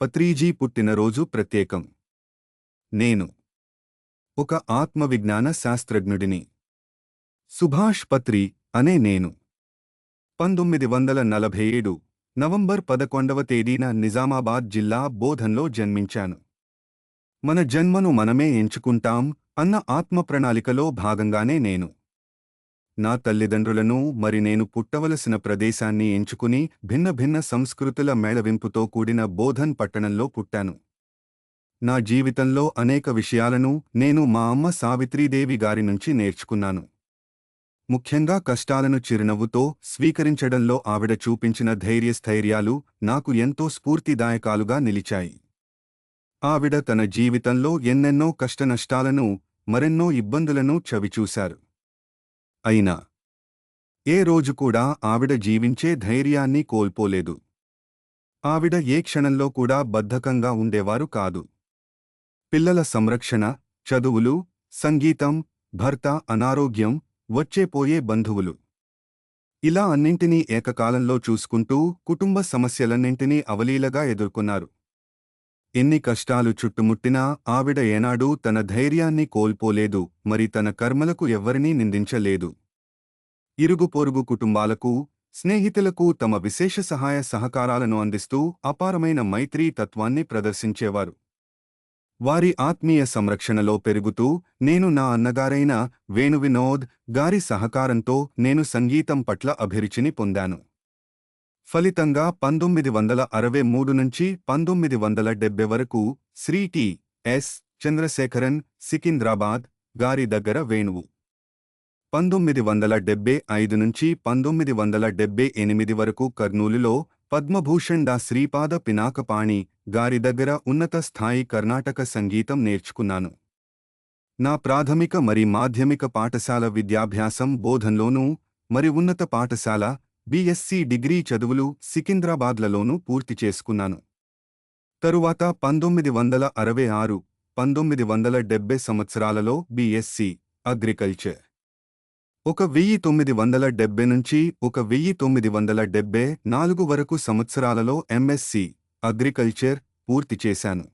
పత్రీజీ పుట్టినరోజు ప్రత్యేకం. నేను ఒక ఆత్మవిజ్ఞాన శాస్త్రజ్ఞుడిని. సుభాష్ పత్రి అనే నేను. పంతొమ్మిది వందల నలభై ఏడు నవంబర్ పదకొండవ తేదీన నిజామాబాద్ జిల్లా బోధన్లో జన్మించాను. మన జన్మను మనమే ఎంచుకుంటాం అన్న ఆత్మ ప్రణాళికలో భాగంగానే నేను నా తల్లిదండ్రులను మరి నేను పుట్టవలసిన ప్రదేశాన్ని ఎంచుకుని భిన్న భిన్న సంస్కృతుల మేళవింపుతో కూడిన బోధన్ పట్టణంలో పుట్టాను. నా జీవితంలో అనేక విషయాలను నేను మా అమ్మ సావిత్రీదేవి గారి నుంచి నేర్చుకున్నాను. ముఖ్యంగా కష్టాలను చిరునవ్వుతో స్వీకరించడంలో ఆవిడ చూపించిన ధైర్యస్థైర్యాలు నాకు ఎంతో స్ఫూర్తిదాయకాలుగా నిలిచాయి. ఆవిడ తన జీవితంలో ఎన్నెన్నో కష్టనష్టాలను మరెన్నో ఇబ్బందులను చవిచూశారు. అయినా. ఏ రోజు కూడా ఆవిడ జీవించే ధైర్యాన్ని కోల్పోలేదు. ఆవిడ ఏ క్షణంలో కూడా బద్ధకంగా ఉండేవారు కాదు. పిల్లల సంరక్షణ చదువులు సంగీతం భర్త అనారోగ్యం వచ్చేపోయే బంధువులు. ఇలా అన్నింటినీ ఏకకాలంలో చూసుకుంటూ కుటుంబ సమస్యలన్నింటినీ అవలీలగా ఎదుర్కొన్నారు. ఎన్ని కష్టాలు చుట్టుముట్టినా ఆవిడ ఏనాడూ తన ధైర్యాన్ని కోల్పోలేదు మరి తన కర్మలకు ఎవ్వరినీ నిందించలేదు. ఇరుగు పొరుగు కుటుంబాలకు స్నేహితులకు తమ విశేష సహాయ సహకారాలను అందిస్తూ అపారమైన మైత్రీ తత్వాన్ని ప్రదర్శించేవారు. వారి ఆత్మీయ సంరక్షణలో పెరుగుతూ నేను నా అన్నగారైన వేణు వినోద్ గారి సహకారంతో నేను సంగీతం పట్ల అభిరుచిని పొందాను. ఫలితంగా పంతొమ్మిది వందల అరవై మూడు నుంచి పంతొమ్మిది వందల డెబ్బై వరకు శ్రీ టి ఎస్ చంద్రశేఖరన్ సికింద్రాబాద్ గారి దగ్గర వేణువు. పంతొమ్మిది వందల డెబ్బై ఐదు నుంచి పంతొమ్మిది వందల డెబ్బై ఎనిమిది వరకు కర్నూలులో పద్మభూషణ్ దా శ్రీపాద పినాకపాణి గారి దగ్గర ఉన్నత స్థాయి కర్ణాటక సంగీతం నేర్చుకున్నాను. నా ప్రాథమిక మరి మాధ్యమిక పాఠశాల విద్యాభ్యాసం బోధన్లోనూ మరి ఉన్నత పాఠశాల బిఎస్సి డిగ్రీ చదువులు సికింద్రాబాద్లలోనూ పూర్తి చేసుకున్నాను. తరువాత పంతొమ్మిది వందల అరవై ఆరు పంతొమ్మిది వందల డెబ్బై సంవత్సరాలలో బిఎస్సి అగ్రికల్చర్. ఒక వెయ్యి తొమ్మిది వందల డెబ్బై నుంచి ఒక వెయ్యి తొమ్మిది వందల డెబ్బై నాలుగు వరకు సంవత్సరాలలో ఎంఎస్సి అగ్రికల్చర్ పూర్తి చేశాను.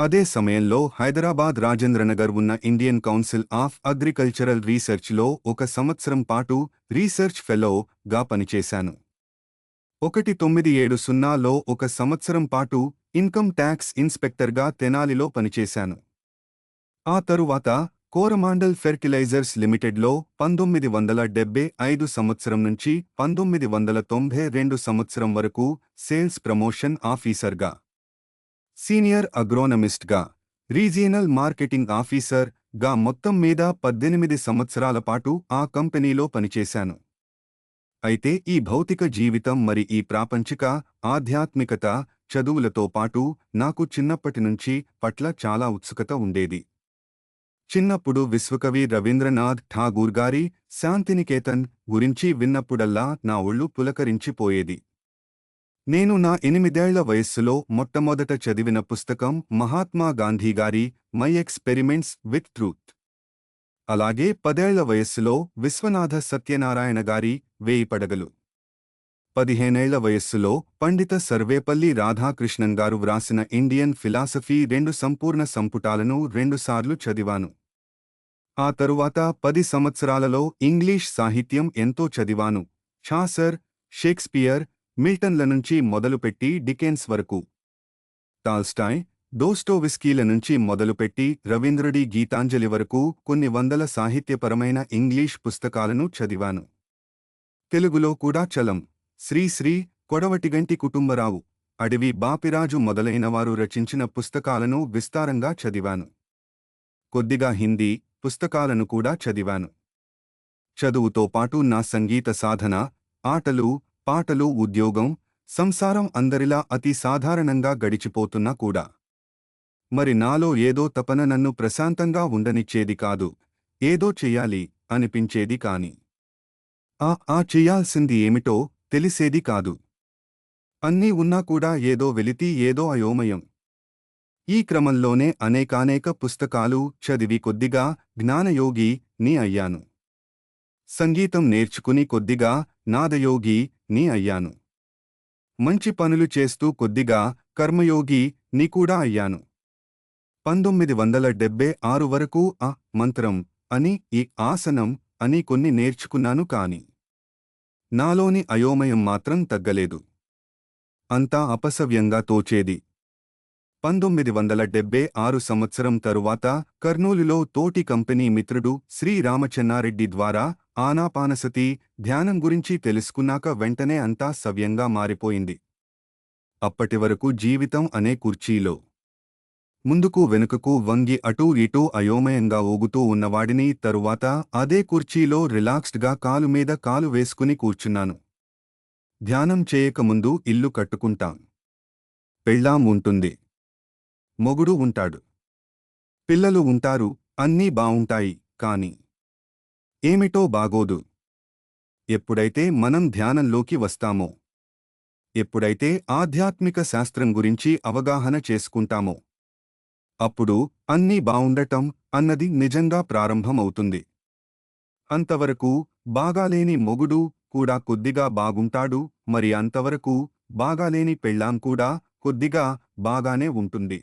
అదే సమయంలో హైదరాబాద్ రాజేంద్రనగర్ ఉన్న ఇండియన్ కౌన్సిల్ ఆఫ్ అగ్రికల్చరల్ రీసెర్చ్లో ఒక సంవత్సరం పాటు రీసెర్చ్ ఫెలో గా పనిచేశాను. ఒకటి తొమ్మిది ఏడు సున్నాలో ఒక సంవత్సరం పాటు ఇన్కమ్ ట్యాక్స్ ఇన్స్పెక్టర్గా తెనాలిలో పనిచేశాను. ఆ తరువాత కోరమాండల్ ఫెర్టిలైజర్స్ లిమిటెడ్లో పంతొమ్మిది వందల డెబ్బై ఐదు సంవత్సరం నుంచి పంతొమ్మిది వందల తొంభై రెండు సంవత్సరం వరకు సేల్స్ ప్రమోషన్ ఆఫీసర్గా సీనియర్ అగ్రోనమిస్ట్గా రీజియనల్ మార్కెటింగ్ ఆఫీసర్గా మొత్తం మీద పద్దెనిమిది సంవత్సరాల పాటు ఆ కంపెనీలో పనిచేశాను. అయితే ఈ భౌతిక జీవితం మరి ఈ ప్రాపంచిక ఆధ్యాత్మికత చదువులతో పాటు నాకు చిన్నప్పటి నుంచి పట్ల చాలా ఉత్సుకత ఉండేది. చిన్నప్పుడు విశ్వకవి రవీంద్రనాథ్ ఠాగూర్ గారి శాంతినికేతన్ గురించి విన్నప్పుడల్లా నా ఒళ్ళు పులకరించిపోయేది. నేను నా ఎనిమిదేళ్ళ వయస్సులో మొట్టమొదట చదివిన పుస్తకం మహాత్మా గాంధీ గారి మై ఎక్స్పెరిమెంట్స్ విత్ ట్రూత్. అలాగే పదేళ్ళ వయస్సులో విశ్వనాథ సత్యనారాయణ గారి వేయి పడగలు. పదిహేనేళ్ళ వయస్సులో పండిత సర్వేపల్లి రాధాకృష్ణన్ గారు వ్రాసిన ఇండియన్ ఫిలాసఫీ రెండు సంపూర్ణ సంపుటాలను రెండుసార్లు చదివాను. ఆ తరువాత పది సంవత్సరాలలో ఇంగ్లీష్ సాహిత్యం ఎంతో చదివాను. ఛాసర్ షేక్స్పియర్ మిల్టన్ల నుంచి మొదలుపెట్టి డికెన్స్ వరకు. టాల్స్టాయ్ దోస్టోవిస్కీల నుంచి మొదలుపెట్టి రవీంద్రుడి గీతాంజలి వరకు కొన్ని వందల సాహిత్యపరమైన ఇంగ్లీష్ పుస్తకాలను చదివాను. తెలుగులో కూడా చలం. శ్రీశ్రీ కొడవటిగంటి కుటుంబరావు అడవి బాపిరాజు మొదలైనవారు రచించిన పుస్తకాలను విస్తారంగా చదివాను. కొద్దిగా హిందీ పుస్తకాలను కూడా చదివాను. చదువుతో పాటు నా సంగీత సాధన ఆటలు పాటలు ఉద్యోగం సంసారం అందరిలా అతి సాధారణంగా గడిచిపోతున్నా కూడా. మరి నాలో ఏదో తపన నన్ను ప్రశాంతంగా ఉండనిచ్చేది కాదు. ఏదో చెయ్యాలి అనిపించేది కాని. ఆ ఆ చెయ్యాల్సింది ఏమిటో తెలిసేది కాదు. అన్నీ ఉన్నా కూడా ఏదో వెలితి ఏదో అయోమయం. ఈ క్రమంలోనే అనేకానేక పుస్తకాలు చదివి కొద్దిగా జ్ఞానయోగి ని అయ్యాను. సంగీతం నేర్చుకుని కొద్దిగా నాదయోగి నీ అయ్యాను. మంచి పనులు చేస్తూ కొద్దిగా కర్మయోగి నీ కూడా అయ్యాను. పంతొమ్మిది వందల డెబ్బై ఆరు వరకు ఆ మంత్రం అని ఈ ఆసనం అని కొన్ని నేర్చుకున్నాను కాని నాలోని అయోమయం మాత్రం తగ్గలేదు. అంతా అపసవ్యంగా తోచేది. పంతొమ్మిది వందల డెబ్బై ఆరు సంవత్సరం తరువాత కర్నూలులో తోటి కంపెనీ మిత్రుడు శ్రీరామచన్నారెడ్డి ద్వారా ఆనాపానసతి ధ్యానం గురించి తెలుసుకున్నాక వెంటనే అంతా సవ్యంగా మారిపోయింది. అప్పటివరకు జీవితం అనే కుర్చీలో ముందుకు వెనుకకు వంగి అటూ ఇటూ అయోమయంగా ఊగుతూ ఉన్నవాడిని తరువాత అదే కుర్చీలో రిలాక్స్డ్గా కాలు మీద కాలు వేసుకుని కూర్చున్నాను. ధ్యానం చేయకముందు ఇల్లు కట్టుకుంటాం. పెళ్ళాం ఉంటుంది. మొగుడు ఉంటాడు. పిల్లలు ఉంటారు అన్నీ బావుంటాయి కాని ఏమిటో బాగోదు. ఎప్పుడైతే మనం ధ్యానంలోకి వస్తామో ఎప్పుడైతే ఆధ్యాత్మిక శాస్త్రం గురించి అవగాహన చేసుకుంటామో అప్పుడు అన్నీ బావుండటం అన్నది నిజంగా ప్రారంభమవుతుంది. అంతవరకు బాగాలేని మొగుడు కూడా కొద్దిగా బాగుంటాడు మరి అంతవరకు బాగాలేని పెళ్ళాం కూడా కొద్దిగా బాగానే ఉంటుంది.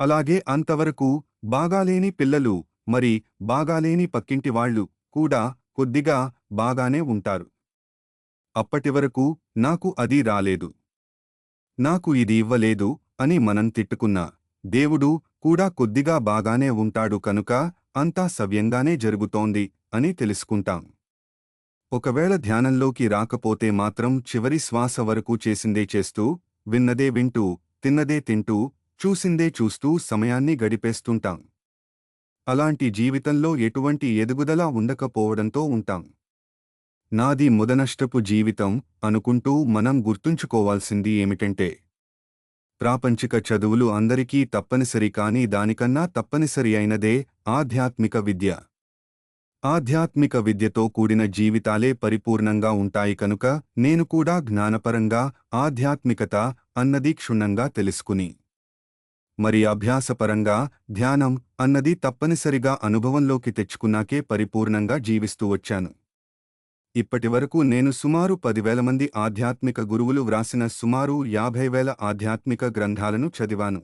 అలాగే అంతవరకు బాగాలేని పిల్లలు మరి బాగాలేని పక్కింటి వాళ్ళు కూడా కొద్దిగా బాగానే ఉంటారు. అప్పటివరకు నాకు అది రాలేదు. నాకు ఇది ఇవ్వలేదు అని మనం తిట్టుకున్నా దేవుడు కూడా కొద్దిగా బాగానే ఉంటాడు కనుక అంతా సవ్యంగానే జరుగుతోంది అని తెలుసుకుంటాం. ఒకవేళ ధ్యానంలోకి రాకపోతే మాత్రం చివరి శ్వాస వరకు చేసిందే చేస్తూ విన్నదే వింటూ తిన్నదే తింటూ చూసిందే చూస్తూ సమయాన్ని గడిపేస్తుంటాం. అలాంటి జీవితంలో ఎటువంటి ఎదుగుదల ఉండకపోవడంతో ఉంటాం. నాది ముదనష్టపు జీవితం అనుకుంటూ మనం గుర్తుంచుకోవాల్సింది ఏమిటంటే ప్రాపంచిక చదువులు అందరికీ తప్పనిసరి కాని దానికన్నా తప్పనిసరి అయినదే ఆధ్యాత్మిక విద్య. ఆధ్యాత్మిక విద్యతో కూడిన జీవితాలే పరిపూర్ణంగా ఉంటాయి కనుక నేను కూడా జ్ఞానపరంగా ఆధ్యాత్మికత అన్నది క్షుణ్ణంగా తెలుసుకుని మరి అభ్యాసపరంగా ధ్యానం అన్నది తప్పనిసరిగా అనుభవంలోకి తెచ్చుకున్నాకే పరిపూర్ణంగా జీవిస్తూ వచ్చాను. ఇప్పటివరకు నేను సుమారు పదివేల మంది ఆధ్యాత్మిక గురువులు వ్రాసిన సుమారు యాభై వేల ఆధ్యాత్మిక గ్రంథాలను చదివాను.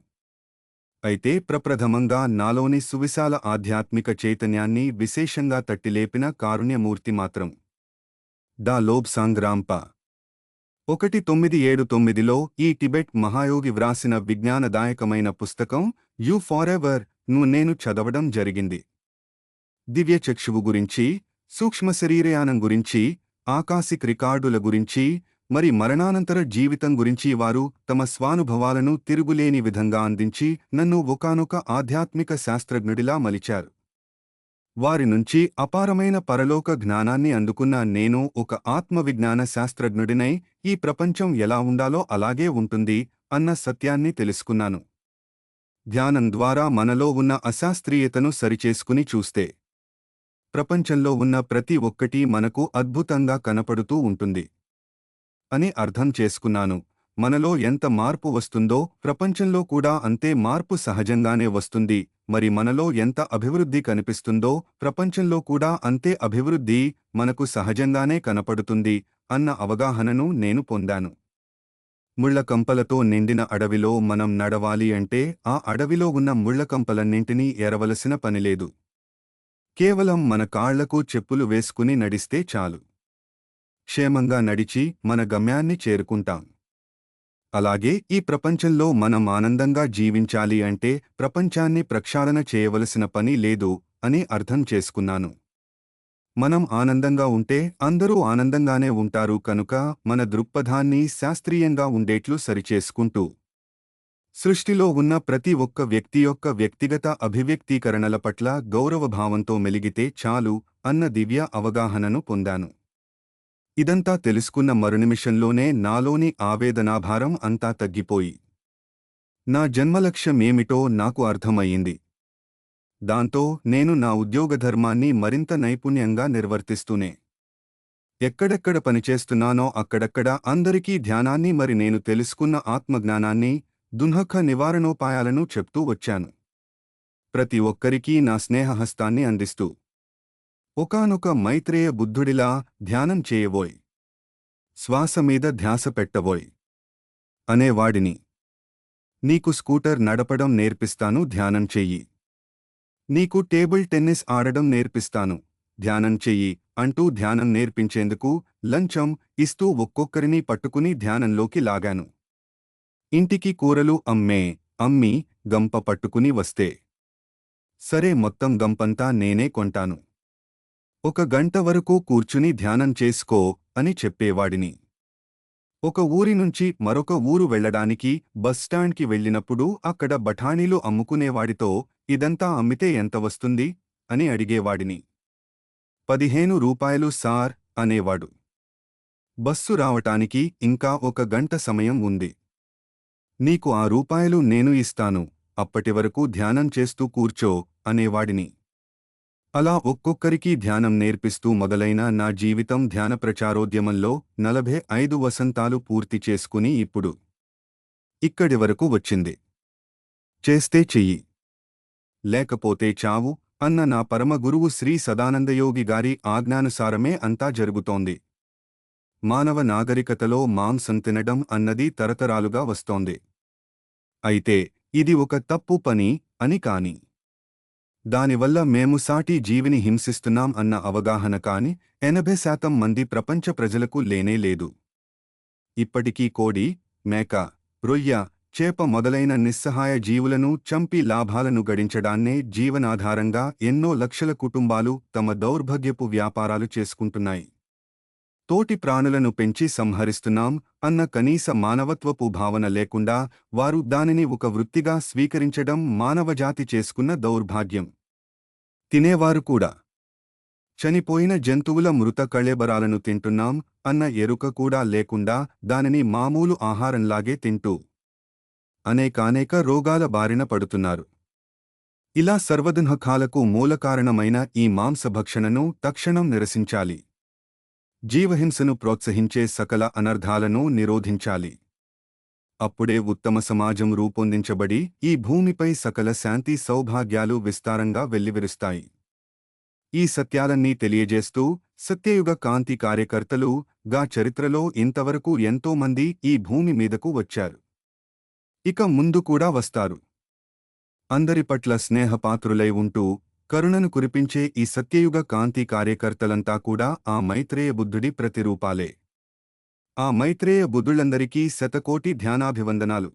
అయితే ప్రప్రథమంగా నాలోని సువిశాల ఆధ్యాత్మిక చైతన్యాన్ని విశేషంగా తట్టిలేపిన కారుణ్యమూర్తి మాత్రం ద లోబ్ సాంగ్ రాంప ఒకటి తొమ్మిది ఏడు తొమ్మిదిలో ఈ టిబెట్ మహాయోగి వ్రాసిన విజ్ఞానదాయకమైన పుస్తకం యు ఫారెవర్ను నేను చదవడం జరిగింది. దివ్యచక్షువు గురించి సూక్ష్మ శరీరయానం గురించి ఆకాశిక్ రికార్డుల గురించి మరి మరణానంతర జీవితం గురించి వారు తమ స్వానుభవాలను తిరుగులేని విధంగా అందించి నన్ను ఒకానొక ఆధ్యాత్మిక శాస్త్రజ్ఞుడిలా మలిచారు. వారి నుంచి అపారమైన పరలోక జ్ఞానాన్ని అందుకున్న నేను ఒక ఆత్మవిజ్ఞాన శాస్త్రజ్ఞుడినై ఈ ప్రపంచం ఎలా ఉండాలో అలాగే ఉంటుంది అన్న సత్యాన్ని తెలుసుకున్నాను. ధ్యానం ద్వారా మనలో ఉన్న అశాస్త్రీయతను సరిచేసుకుని చూస్తే ప్రపంచంలో ఉన్న ప్రతి ఒక్కటీ మనకు అద్భుతంగా కనపడుతూ ఉంటుంది అని అర్థం చేసుకున్నాను. మనలో ఎంత మార్పు వస్తుందో ప్రపంచంలో కూడా అంతే మార్పు సహజంగానే వస్తుంది. మరి మనలో ఎంత అభివృద్ధి కనిపిస్తుందో ప్రపంచంలో కూడా అంతే అభివృద్ధి మనకు సహజంగానే కనపడుతుంది అన్న అవగాహనను నేను పొందాను. ముళ్ళకంపలతో నిండిన అడవిలో మనం నడవాలి అంటే ఆ అడవిలో ఉన్న ముళ్ళకంపలన్నింటినీ ఎరవలసిన పనిలేదు కేవలం మన కాళ్ళకు చెప్పులు వేసుకుని నడిస్తే చాలు. క్షేమంగా నడిచి మన గమ్యాన్ని చేరుకుంటాం. అలాగే ఈ ప్రపంచంలో మనం ఆనందంగా జీవించాలి అంటే ప్రపంచాన్ని ప్రక్షాళన చేయవలసిన పని లేదు అని అర్థం చేసుకున్నాను. మనం ఆనందంగా ఉంటే అందరూ ఆనందంగానే ఉంటారు కనుక మన దృక్పథాన్ని శాస్త్రీయంగా ఉండేట్లు సరిచేసుకుంటూ. సృష్టిలో ఉన్న ప్రతి ఒక్క వ్యక్తి యొక్క వ్యక్తిగత అభివ్యక్తీకరణల పట్ల గౌరవభావంతో మెలిగితే చాలు అన్న దివ్య అవగాహనను పొందాను. ఇదంతా తెలుసుకున్న మరునిమిషంలోనే నాలోని ఆవేదనాభారం అంతా తగ్గిపోయి. నా జన్మలక్ష్యమేమిటో నాకు అర్థమయ్యింది. దాంతో నేను నా ఉద్యోగధర్మాన్ని మరింత నైపుణ్యంగా నిర్వర్తిస్తూనే. ఎక్కడెక్కడ పనిచేస్తున్నానో అక్కడక్కడ అందరికీ ధ్యానాన్ని మరి నేను తెలుసుకున్న ఆత్మజ్ఞానాన్ని దున్హక్క నివారణోపాయాలను చెప్తూ వచ్చాను. ప్రతి ఒక్కరికీ నా స్నేహహస్తాన్ని అందిస్తూ. ఒకానొక మైత్రేయ బుద్ధుడిలా ధ్యానం చేయబోయ్ శ్వాస మీద ధ్యాస పెట్టబోయ్ అనేవాడిని నీకు స్కూటర్ నడపడం నేర్పిస్తాను ధ్యానం చెయ్యి. నీకు టేబుల్ టెన్నిస్ ఆడడం నేర్పిస్తాను ధ్యానం చెయ్యి అంటూ ధ్యానం నేర్పించేందుకు లంచం ఇస్తూ ఒక్కొక్కరిని పట్టుకుని ధ్యానంలోకి లాగాను. ఇంటికి కూరలు అమ్మే అమ్మి గంప పట్టుకుని వస్తే. సరే మొత్తం గంపంతా నేనే కొంటాను. ఒక గంట వరకు కూర్చుని ధ్యానం చేసుకో అని చెప్పేవాడిని. ఒక ఊరి నుంచి మరొక ఊరు వెళ్ళడానికి బస్టాండ్కి వెళ్ళినప్పుడు అక్కడ బఠానీలు అమ్ముకునేవాడితో ఇదంతా అమ్మితే ఎంత వస్తుంది? అని అడిగేవాడిని. పదిహేను రూపాయలు సార్ అనేవాడు. బస్సు రావటానికి ఇంకా ఒక గంట సమయం ఉంది. నీకు ఆ రూపాయలు నేను ఇస్తాను అప్పటివరకు ధ్యానం చేస్తూ కూర్చో అనేవాడిని. అలా ఒక్కొక్కరికి ధ్యానం నేర్పిస్తూ మొదలైన నా జీవితం ధ్యాన ప్రచారోద్యమంలో నలభై ఐదు వసంతాలు పూర్తి చేసుకుని ఇప్పుడు ఇక్కడి వరకు వచ్చింది. చేస్తే చెయ్యి. లేకపోతే చావు అన్న నా పరమ గురువు శ్రీ సదానందయోగి గారి ఆజ్ఞానుసారమే అంతా జరుగుతోంది. మానవ నాగరికతలో మాంసం తినడం అన్నది తరతరాలుగా వస్తోంది. అయితే ఇది ఒక తప్పు పని అని కాని దానివల్ల మేము సాటి జీవిని హింసిస్తున్నాం అన్న అవగాహన కాని ఎనభై శాతం మంది ప్రపంచ ప్రజలకు లేనే లేదు. ఇప్పటికీ కోడి మేక రొయ్య చేప మొదలైన నిస్సహాయ జీవులను చంపి లాభాలను గడించడాన్నే జీవనాధారంగా ఎన్నో లక్షల కుటుంబాలు తమ దౌర్భగ్యపు వ్యాపారాలు చేసుకుంటున్నాయి. తోటి ప్రాణులను పెంచి సంహరిస్తున్నాం అన్న కనీస మానవత్వపు భావన లేకుండా వారు దానిని ఒక వృత్తిగా స్వీకరించడం మానవజాతి చేసుకున్న దౌర్భాగ్యం. తినేవారు కూడా. చనిపోయిన జంతువుల మృత కళేబరాలను తింటున్నాం అన్న ఎరుక కూడా లేకుండా దానిని మామూలు ఆహారంలాగే తింటూ అనేకానేక రోగాల బారిన పడుతున్నారు. ఇలా సర్వదున్హకాలకు మూలకారణమైన ఈ మాంసభక్షణను తక్షణం నిరసించాలి. జీవహింసను ప్రోత్సహించే సకల అనర్ధాలను నిరోధించాలి. అప్పుడే ఉత్తమ సమాజం రూపొందించబడి ఈ భూమిపై సకల శాంతి సౌభాగ్యాలు విస్తారంగా వెల్లివిరుస్తాయి. ఈ సత్యాలన్నీ తెలియజేస్తూ సత్యయుగ కాంతి కార్యకర్తలు గా చరిత్రలో ఇంతవరకు ఎంతోమంది ఈ భూమి మీదకు వచ్చారు. ఇక ముందు కూడా వస్తారు. అందరి పట్ల స్నేహపాత్రులై ఉంటూ కరుణను కురిపించే ఈ సత్యయుగ కాంతి కార్యకర్తలంతా కూడా ఆ మైత్రేయ బుద్ధుడి ప్రతిరూపాలే. ఆ మైత్రేయ బుద్ధులందరికీ శతకోటి ధ్యానాభివందనాలు.